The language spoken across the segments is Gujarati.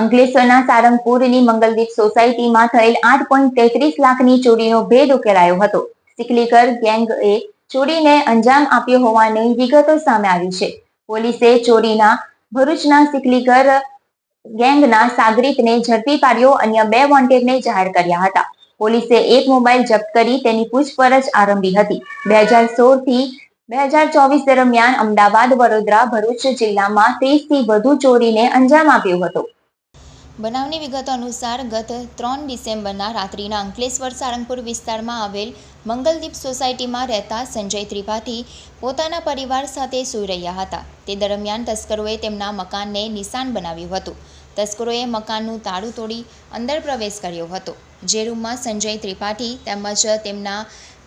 અંકલેશ્વરના સારંગપુરની મંગલદીપ સોસાયટીમાં થયેલ આઠ પોઈન્ટ તેત્રીસ લાખની ચોરીનો ભેદ ઉકેલાયો હતો. સિકલીકર ગેંગએ ચોરીને અંજામ આપ્યો હોવાની વિગતો સામે આવી છે. પોલીસે ચોરીના ભરૂચના સિકલીગર ગેંગના સાગરીતને ઝડપી પાડ્યો, અન્ય બે વોન્ટેડને જાહેર કર્યા હતા. પોલીસે એક મોબાઈલ જપ્ત કરી તેની પૂછપરછ આરંભી હતી. બે હજાર સોળથી બે હજાર ચોવીસ દરમિયાન અમદાવાદ, વડોદરા, ભરૂચ જિલ્લામાં ત્રીસથી વધુ ચોરીને અંજામ આપ્યો હતો. બનાવની વિગતો અનુસાર ગત ત્રણ ડિસેમ્બરના રાત્રિના અંકલેશ્વર સારંગપુર વિસ્તારમાં આવેલ મંગલદીપ સોસાયટીમાં રહેતા સંજય ત્રિપાઠી પોતાના પરિવાર સાથે સૂઈ રહ્યા હતા. તે દરમિયાન તસ્કરોએ તેમના મકાનને નિશાન બનાવ્યું હતું. તસ્કરોએ મકાનનું તાળું તોડી અંદર પ્રવેશ કર્યો હતો. જે રૂમમાં સંજય ત્રિપાઠી તેમજ તેમના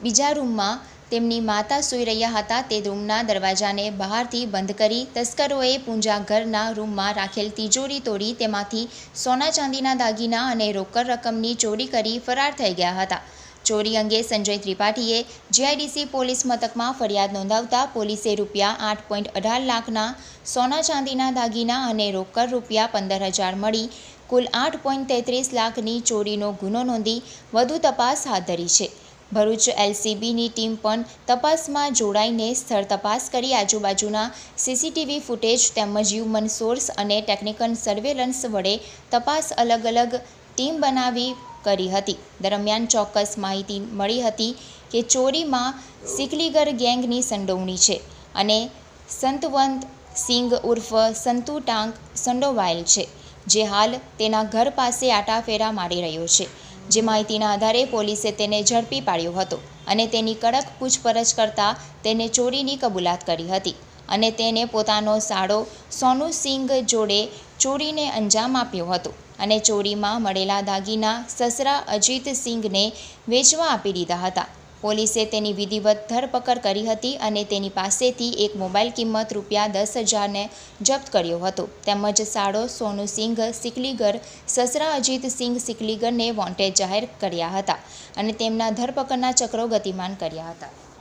બીજા રૂમમાં તેમની માતા સૂઈ રહ્યા હતા તે રૂમના દરવાજાને બહારથી બંધ કરી તસ્કરોએ પૂંજા ઘરના રૂમમાં રાખેલ તિજોરી તોડી તેમાંથી સોના ચાંદીના દાગીના અને રોકડ રકમની ચોરી કરી ફરાર થઈ ગયા હતા. ચોરી અંગે સંજય ત્રિપાઠીએ જીઆઈડીસી પોલીસ મથકમાં ફરિયાદ નોંધાવતા પોલીસે રૂપિયા આઠ પોઈન્ટ અઢાર લાખના સોના ચાંદીના દાગીના અને રોકડ રૂપિયા પંદર હજાર મળી કુલ આઠ પોઈન્ટ તેત્રીસ લાખની ચોરીનો ગુનો નોંધી વધુ તપાસ હાથ ધરી છે. ભરૂચ એલસીબીની ટીમ પણ તપાસમાં જોડાઈને સ્થળ તપાસ કરી આજુબાજુના સીસીટીવી ફૂટેજ તેમજ હ્યુમન સોર્સ અને ટેકનિકલ સર્વેલન્સ વડે તપાસ અલગ અલગ ટીમ બનાવી કરી હતી. દરમિયાન ચોક્કસ માહિતી મળી હતી કે ચોરીમાં સિકલીગર ગેંગની સંડોવણી છે અને સંતવંત સિંઘ ઉર્ફ સંતુ ટાંક સંડોવાયેલ છે, જે હાલ તેના ઘર પાસે આટાફેરા મારી રહ્યો છે. જે માહિતીના આધારે પોલીસે તેને ઝડપી પાડ્યો હતો અને તેની કડક પૂછપરછ કરતાં તેને ચોરીની કબૂલાત કરી હતી અને તેને પોતાનો સાળો સોનુ સિંઘ જોડે ચોરીને અંજામ આપ્યો હતો અને ચોરીમાં મળેલા દાગીના સસરા અજીત સિંઘને વેચવા આપી દીધા હતા. પોલીસે તેની વિધિવત ધરપકડ કરી હતી અને તેની પાસેથી એક મોબાઈલ કિંમત રૂપિયા દસ હજારને જપ્ત કર્યો હતો. તેમજ સાળો, સોનુ સિંઘ, સિકલીગર, સસરા અજીત સિંઘ સિકલીગરને વોન્ટેડ જાહેર કર્યા હતા અને તેમના ધરપકડના ચક્રો ગતિમાન કર્યા હતા.